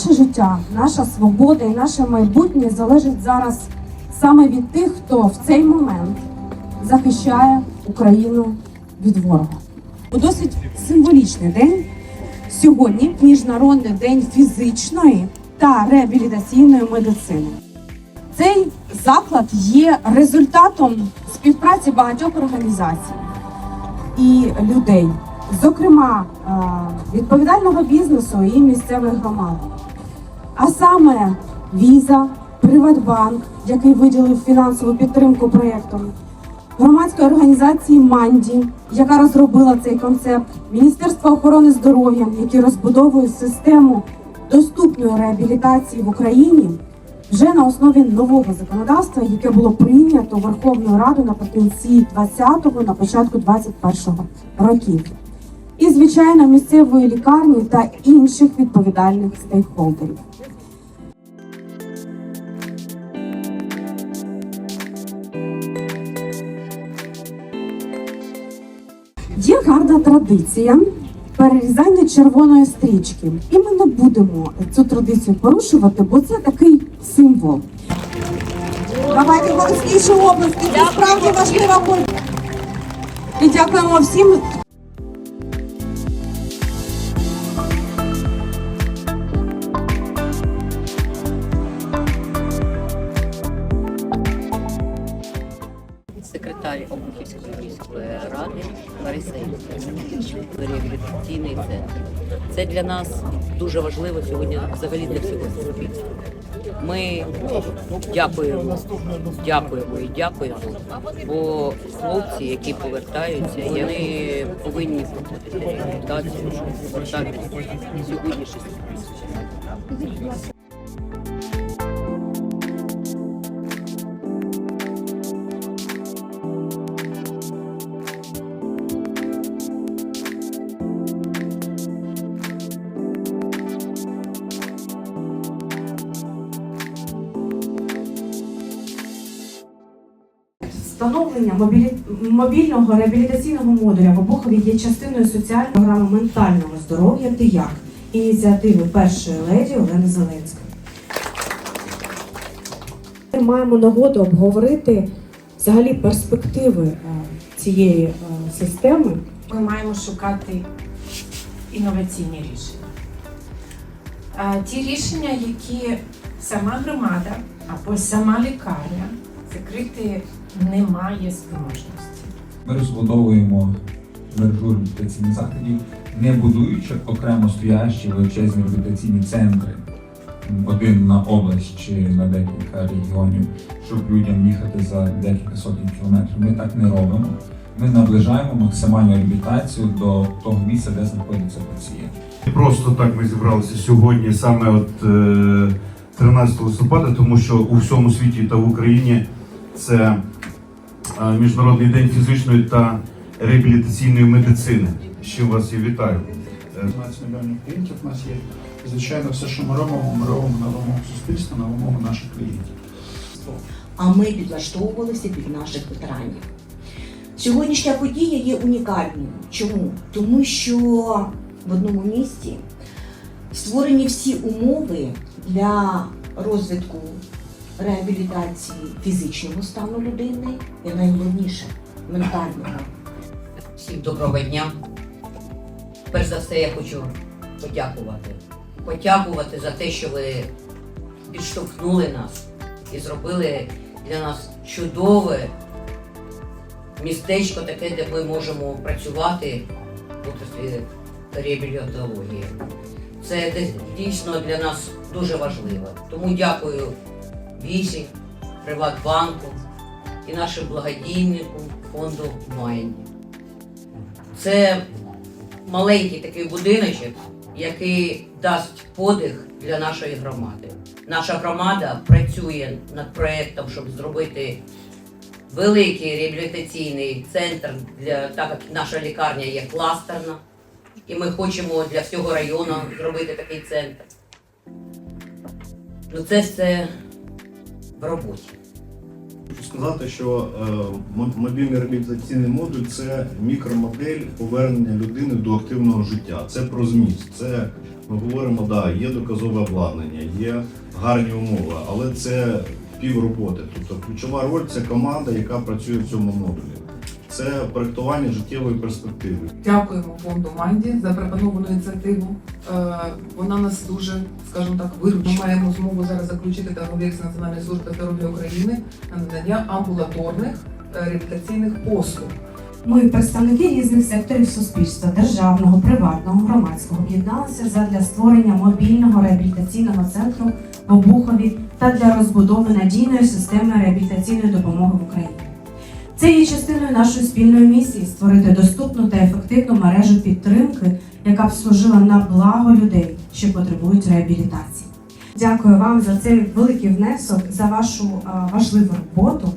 наше життя, наша свобода і наше майбутнє залежить зараз саме від тих, хто в цей момент захищає Україну від ворога. У досить символічний день сьогодні Міжнародний день фізичної та реабілітаційної медицини. Цей заклад є результатом співпраці багатьох організацій і людей, зокрема е, відповідального бізнесу і місцевих громад. А саме Віза, Приватбанк, який виділив фінансову підтримку проєкту, громадської організації Манді, яка розробила цей концепт, Міністерство охорони здоров'я, яке розбудовує систему доступної реабілітації в Україні вже на основі нового законодавства, яке було прийнято Верховною Радою наприкінці 20-го, на початку 21-го років. І, звичайно, місцевої лікарні та інших відповідальних стейкхолдерів. Є гарна традиція перерізання червоної стрічки, і ми не будемо цю традицію порушувати, бо це такий символ. Давайте голосніше області, це справді важлива культура. І дякуємо всім, ради реабілітаційний центр. Це для нас дуже важливо сьогодні, взагалі для всього суспільства. Ми дякуємо, дякуємо і дякуємо, бо хлопці, які повертаються, вони повинні проходити реабілітацію, повертатися сьогодні. Встановлення мобілі... мобільного реабілітаційного модуля в Обухові є частиною соціальної програми ментального здоров'я «Ти як» ініціативи першої леді Олени Зеленської. Ми маємо нагоду обговорити взагалі перспективи е, цієї е, системи. Ми маємо шукати інноваційні рішення. Ті рішення, які сама громада або сама лікарня закрити не має спроможності. Ми розбудовуємо мережу реабілітаційних закладів, не будуючи окремо стоящі величезні реабілітаційні центри, один на область чи на декілька регіонів, щоб людям їхати за декілька сотень кілометрів. Ми так не робимо. Ми наближаємо максимальну реабілітацію до того місця, де знаходиться пацієнт. Не Просто так ми зібралися сьогодні, саме от е, 13 листопада, тому що у всьому світі та в Україні це е, Міжнародний день фізичної та реабілітаційної медицини. Чим вас я вітаю. Е, 15 мільйонів клієнтів у нас є. І, звичайно, все, що ми робимо, ми робимо на вимогу суспільства, на вимогу наших клієнтів. а ми підлаштовувалися під наших ветеранів. Сьогоднішня подія є унікальною. Чому? Тому що в одному місті створені всі умови для розвитку реабілітації фізичного стану людини і найголовніше ментального. Всім доброго дня. Перш за все, я хочу подякувати. Подякувати за те, що ви підштовхнули нас і зробили для нас чудове містечко, таке, де ми можемо працювати в отраслі реабілітології. Це дійсно для нас дуже важливо. Тому дякую Візі, Приватбанку і нашим благодійнику фонду Майні. Це маленький такий будиночок, який дасть подих для нашої громади. Наша громада працює над проєктом, щоб зробити великий реабілітаційний центр для так як наша лікарня є кластерна, і ми хочемо для всього району зробити такий центр. Ну це все в роботі. Хочу сказати, що е, мобільний реабілітаційний модуль це мікромодель повернення людини до активного життя. Це про зміст, це Ми говоримо, да, є доказове обладнання, є гарні умови, але це півроботи. Тобто ключова роль це команда, яка працює в цьому модулі. Це проектування життєвої перспективи. Дякуємо фонду Манді за пропоновану ініціативу. Е, Вона нас дуже, скажімо так, виручила. Ми маємо змогу зараз заключити договір з Національною службою здоров'я України на надання амбулаторних е, реабілітаційних послуг. Ми, представники різних секторів суспільства, державного, приватного, громадського, об'єдналися задля створення мобільного реабілітаційного центру в Обухові та для розбудови надійної системи реабілітаційної допомоги в Україні. Це є частиною нашої спільної місії створити доступну та ефективну мережу підтримки, яка б служила на благо людей, що потребують реабілітації. Дякую вам за цей великий внесок, за вашу важливу роботу.